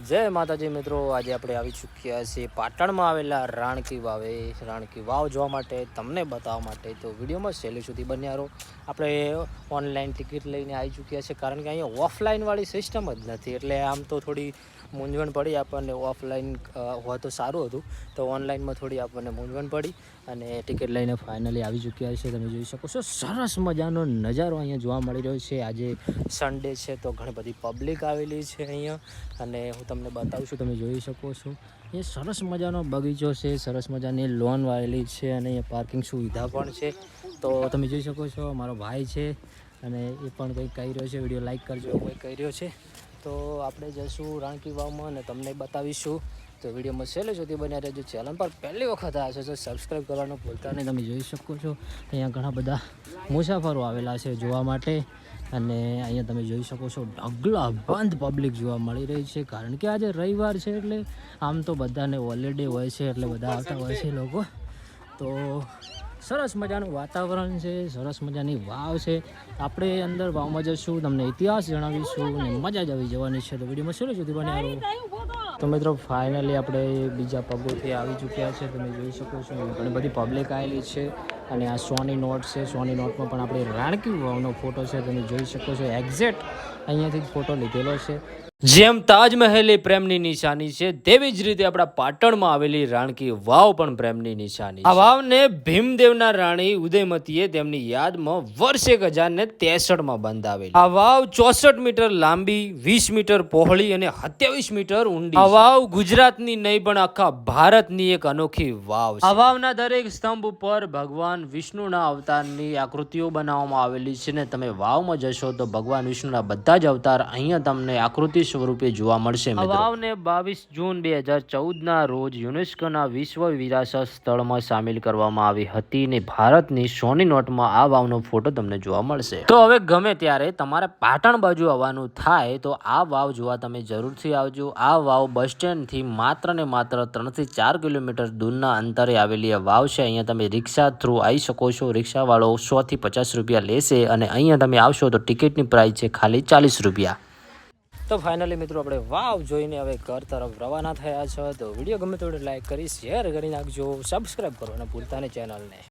જય માતાજી મિત્રો, આજે આપણે આવી ચૂક્યા છીએ પાટણમાં આવેલા રાણકી વાવે. રાણકી વાવ જોવા માટે, તમને બતાવવા માટે તો વિડીયોમાં છેલ્લે સુધી બન્યા રહો. આપણે ઓનલાઈન ટિકિટ લઈને આવી ચૂક્યા છે કારણ કે અહીંયા ઓફલાઈનવાળી સિસ્ટમ જ નથી. એટલે આમ તો થોડી મૂંઝવણ પડી આપણને ઓફલાઈન હોય તો સારું હતું. તો ઓનલાઈનમાં થોડી આપણને મૂંઝવણ પડી અને ટિકિટ લઈને ફાઇનલી આવી ચૂક્યા છે તમે જોઈ શકો છો, સરસ મજાનો નજારો અહીંયા જોવા મળી રહ્યો છે. આજે સન્ડે છે તો ઘણી બધી પબ્લિક આવેલી છે અહીંયા અને હું તમને બતાવું છું, તમે જોઈ શકો છો. એ સરસ મજાનો બગીચો છે, સરસ મજાની લોન વાળેલી છે અને અહીંયા પાર્કિંગ સુવિધા પણ છે. તો તમે જોઈ શકો છો, મારો ભાઈ છે અને એ પણ કંઈક કહી રહ્યો છે, વીડિયો લાઇક કરજો કંઈક કહી રહ્યો છે. તો આપણે જઈશું રાણકી વાવમાં અને તમને બતાવીશું. તો વિડીયોમાં છેલ્લે સુધી બન્યા રહેજો. ચેનલ પર પહેલી વખત આવ્યા છે તો સબસ્ક્રાઈબ કરવાનું ભૂલતા નહીં. તમે જોઈ શકો છો, અહીંયા ઘણા બધા મુસાફરો આવેલા છે જોવા માટે. અને અહીંયા તમે જોઈ શકો છો ઢગલા બંધ પબ્લિક જોવા મળી રહી છે, કારણ કે આજે રવિવાર છે એટલે આમ તો બધાને હોલિડે હોય છે, એટલે બધા આવતા હોય છે લોકો. તો સરસ મજાનું વાતાવરણ છે, સરસ મજાની વાવ છે. આપણે અંદર વાવમાં જશું તમને ઇતિહાસ જણાવીશું અને મજા જ આવી જવાની છે. તો વિડીયોમાં શું સુધી બને તો મિત્રો ફાઇનલી આપણે બીજા પગોથી આવી ચૂક્યા છે. તમે જોઈ શકો છો, ઘણી બધી પબ્લિક આવેલી છે. અને આ સોની નોટ છે. સોની નોટમાં પણ આપણે રાણકી વાવનો ફોટો છે. તમે જોઈ શકો છો. એક્ઝેક્ટ અહીંયાથી જ ફોટો લીધેલો છે. જેમ તાજમહેલ એ પ્રેમની નિશાની છે તેવી જ રીતે આપણા પાટણમાં આવેલી રાણકી વાવ પણ પ્રેમની નિશાની આ વાવને ભીમદેવના રાણી ઉદયમતીએ તેમની યાદમાં વર્ષ એક હજાર ને તેસઠમાં બંધાવેલી. આ વાવ ચોસઠ મીટર લાંબી વીસ મીટર પહોળી અને સત્યાવીસ મીટર ઊંડી આ વાવ ગુજરાતની નહીં પણ આખા ભારતની એક અનોખી વાવ આ વાવના દરેક સ્તંભ ઉપર ભગવાન વિષ્ણુના અવતારની આકૃતિઓ બનાવવામાં આવેલી છે ને તમે વાવમાં જશો તો ભગવાન વિષ્ણુના બધા જ અવતાર અહીંયા તમને આકૃતિ સ્વરૂપે જોવા મળશે અવાવને બાવીસ જૂન બે હજાર ચૌદના રોજ યુનેસ્કોના વિશ્વ વિરાસત સ્થળમાં સામેલ કરવામાં આવી હતી ને ભારતની સોની નોટમાં આ વાવનો ફોટો તમને જોવા મળશે. તો હવે ગમે ત્યારે તમારે પાટણ બાજુ આવવાનું થાય, તો આ વાવ જોવા તમે જરૂરથી આવજો. આ વાવ બસ સ્ટેન્ડથી માત્ર ને માત્ર ત્રણથી ચાર કિલોમીટર દૂરના અંતરે આવેલી વાવ છે. અહીંયા તમે રિક્ષા થ્રુ આવી શકો છો. રિક્ષાવાળો સોથી પચાસ રૂપિયા લેશે અને અહીંયા તમે આવશો તો ટિકિટની પ્રાઇસ છે ખાલી ચાલીસ રૂપિયા. તો ફાઇનલી મિત્રો આપણે વાવ જોઈને હવે ઘર તરફ રવાના થયા છો. તો વીડિયો ગમે તો લાઈક કરી શેર કરી નાખજો. સબસ્ક્રાઈબ કરવાના ભૂલતા નહીં ચેનલને.